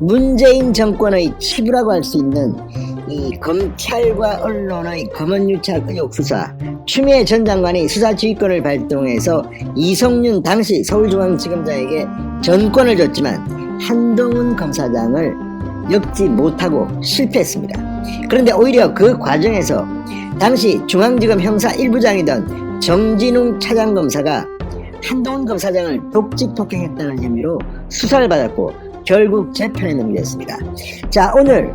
문재인 정권의 치부라고 할 수 있는 이 검찰과 언론의 검언유착 의혹 수사 추미애 전 장관이 수사 지휘권을 발동해서 이성윤 당시 서울중앙지검장에게 전권을 줬지만 한동훈 검사장을 엮지 못하고 실패했습니다. 그런데 오히려 그 과정에서 당시 중앙지검 형사 1부장이던 정진웅 차장검사가 한동훈 검사장을 독직 폭행했다는 혐의로 수사를 받았고 결국 재판에 넘겼습니다. 자 오늘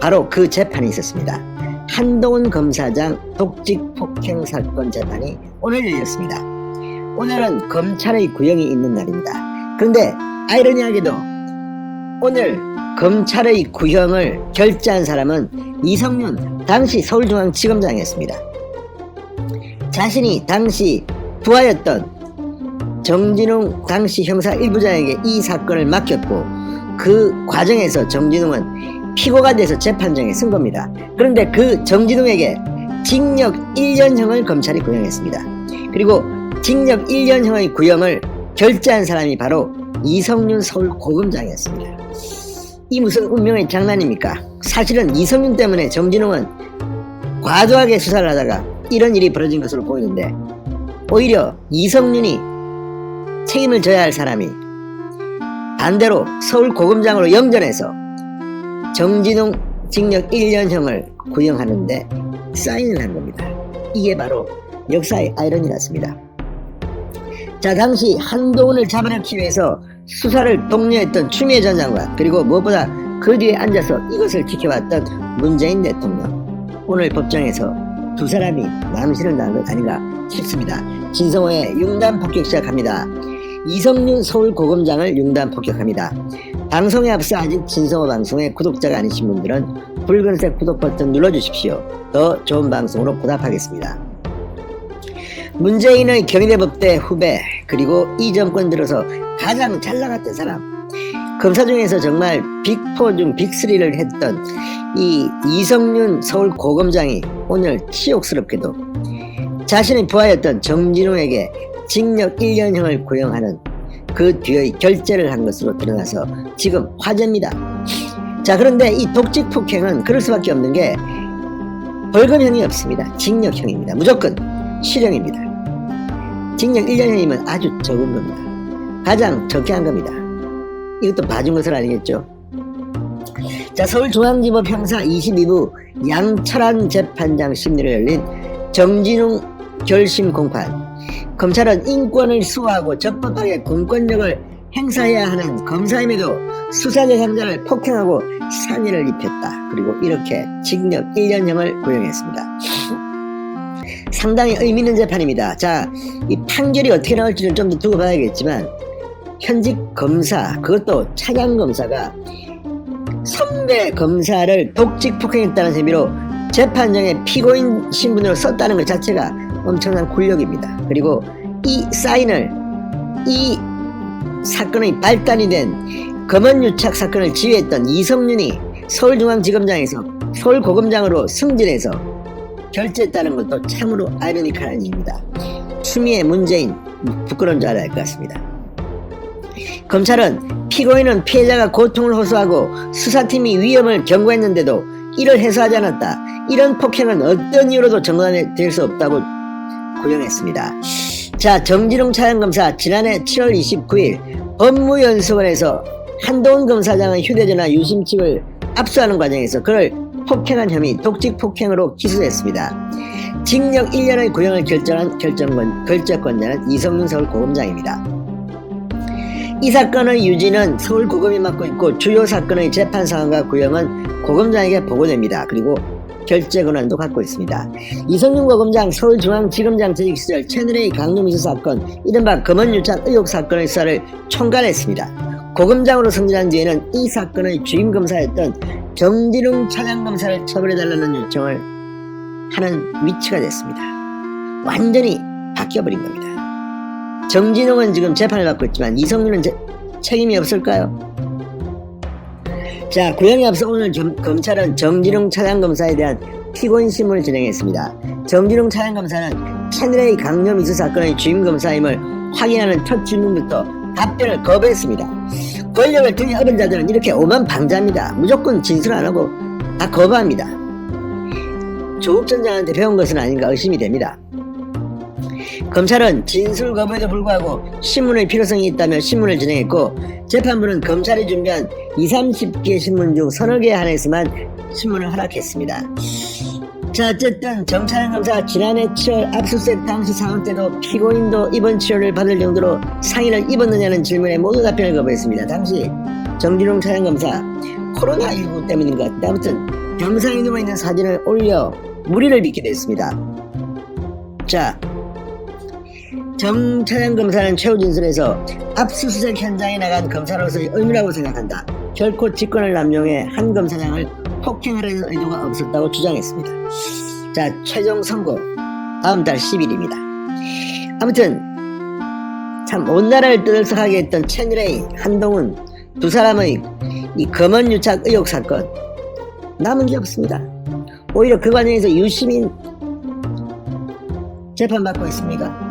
바로 그 재판이 있었습니다. 한동훈 검사장 독직 폭행 사건 재판이 오늘 열렸습니다. 오늘은 검찰의 구형이 있는 날입니다. 그런데 아이러니하게도 오늘 검찰의 구형을 결재한 사람은 이성윤 당시 서울중앙지검장이었습니다. 자신이 당시 부하였던 정진웅 당시 형사 1부장에게 이 사건을 맡겼고 그 과정에서 정진웅은 피고가 돼서 재판정에 쓴 겁니다. 그런데 그 정진웅에게 징역 1년형을 검찰이 구형했습니다. 그리고 징역 1년형의 구형을 결재한 사람이 바로 이성윤 서울 고검장이었습니다. 이 무슨 운명의 장난입니까? 사실은 이성윤 때문에 정진웅은 과도하게 수사를 하다가 이런 일이 벌어진 것으로 보이는데 오히려 이성윤이 책임을 져야 할 사람이 반대로 서울 고검장으로 영전해서 정진웅 징역 1년형을 구형하는데 사인을 한 겁니다. 이게 바로 역사의 아이러니였습니다. 자, 당시 한동훈을 잡아넣기 위해서 수사를 독려했던 추미애 전 장관 그리고 무엇보다 그 뒤에 앉아서 이것을 지켜봤던 문재인 대통령 오늘 법정에서 두 사람이 남실을 낳은 것 아닌가 싶습니다. 진성호의 융단 폭격 시작합니다. 이성윤 서울 고검장을 융단 폭격합니다. 방송에 앞서 아직 진성호 방송의 구독자가 아니신 분들은 붉은색 구독 버튼 눌러주십시오. 더 좋은 방송으로 보답하겠습니다. 문재인의 경희대법대 후배 그리고 이 정권 들어서 가장 잘 나갔던 사람 검사 중에서 정말 빅4 중 빅3를 했던 이 이성윤 서울 고검장이 오늘 치욕스럽게도 자신의 부하였던 정진웅에게 징역 1년형을 구형하는 그 뒤의 결재를 한 것으로 드러나서 지금 화제입니다. 자 그런데 이 독직 폭행은 그럴 수밖에 없는 게 벌금형이 없습니다. 징역형입니다. 무조건 실형입니다. 징역 1년형이면 아주 적은 겁니다. 가장 적게 한 겁니다. 이것도 봐준 것은 아니겠죠. 자 서울중앙지법 형사 22부 양철한 재판장 심리를 열린 정진웅 결심 공판 검찰은 인권을 수호하고 적법하게 공권력을 행사해야 하는 검사임에도 수사 대상자를 폭행하고 산의를 입혔다. 그리고 이렇게 징역 1년형을 구형했습니다. 상당히 의미 있는 재판입니다. 자, 이 판결이 어떻게 나올지는 좀 더 두고 봐야겠지만 현직 검사, 그것도 차장 검사가 선배 검사를 독직 폭행했다는 혐의로 재판정에 피고인 신분으로 썼다는 것 자체가 엄청난 굴력입니다. 그리고 이 사인을 이 사건의 발단이 된 검언유착 사건을 지휘했던 이성윤이 서울중앙지검장에서 서울고검장으로 승진해서 결재했다는 것도 참으로 아이러니컬한 일입니다. 추미애 문재인 부끄러운 줄 알아야 할 것 같습니다. 검찰은 피고인은 피해자가 고통을 호소하고 수사팀이 위험을 경고했는데도 이를 해소하지 않았다. 이런 폭행은 어떤 이유로도 정당화될 수 없다고 구형했습니다. 자, 정진웅 차장검사 지난해 7월 29일 법무연수원에서 한동훈 검사장의 휴대전화 유심칩을 압수하는 과정에서 그를 폭행한 혐의 독직 폭행으로 기소됐습니다. 징역 1년의 구형을 결정한 결정권, 결재권자는 이성윤 서울고검장입니다. 이 사건의 유지는 서울고검이 맡고 있고 주요 사건의 재판 상황과 구형은 고검장에게 보고됩니다. 그리고 결재 권한도 갖고 있습니다. 이성윤 고검장 서울중앙지검장 재직 시절 채널A 강요미수 사건, 이른바 검언유착 의혹 사건의 수사를 총괄했습니다. 고검장으로 승진한 뒤에는 이 사건의 주임 검사였던 정진웅 차장검사를 처벌해달라는 요청을 하는 위치가 됐습니다. 완전히 바뀌어버린 겁니다. 정진웅은 지금 재판을 받고 있지만 이성윤은 제- 책임이 없을까요? 자, 구형에 앞서 오늘 점- 검찰은 정진웅 차장검사에 대한 피고인 신문을 진행했습니다. 정진웅 차장검사는 채널A 강요 미수 사건의 주임 검사임을 확인하는 첫 질문부터 답변을 거부했습니다. 권력을 등에 업은 자들은 이렇게 오만 방자입니다. 무조건 진술 안 하고 다 거부합니다. 조국 전 장한테 배운 것은 아닌가 의심이 됩니다. 검찰은 진술 거부에도 불구하고 신문의 필요성이 있다며 신문을 진행했고 재판부는 검찰이 준비한 2, 30개 신문 중 서너 개에 한해서만 신문을 허락했습니다. 자 어쨌든 정찬현 검사가 지난해 7월 압수수색 당시 상황 때도 피고인도 입원 치료를 받을 정도로 상의를 입었느냐는 질문에 모두 답변을 거부했습니다. 당시 정진용 차장 검사 코로나19 때문인 것 같은데 아무튼 병상에 누워 있는 사진을 올려 무리를 빚게 됐습니다. 자 정 차장 검사는 최후 진술에서 압수수색 현장에 나간 검사로서의 의무라고 생각한다. 결코 직권을 남용해 한 검사장을 폭행하려는 의도가 없었다고 주장했습니다. 자, 최종 선고 다음 달 10일입니다. 아무튼 참 온 나라를 떠들썩하게 했던 채널의 한동훈 두 사람의 이 검언 유착 의혹 사건 남은 게 없습니다. 오히려 그 과정에서 유시민 재판받고 있습니까?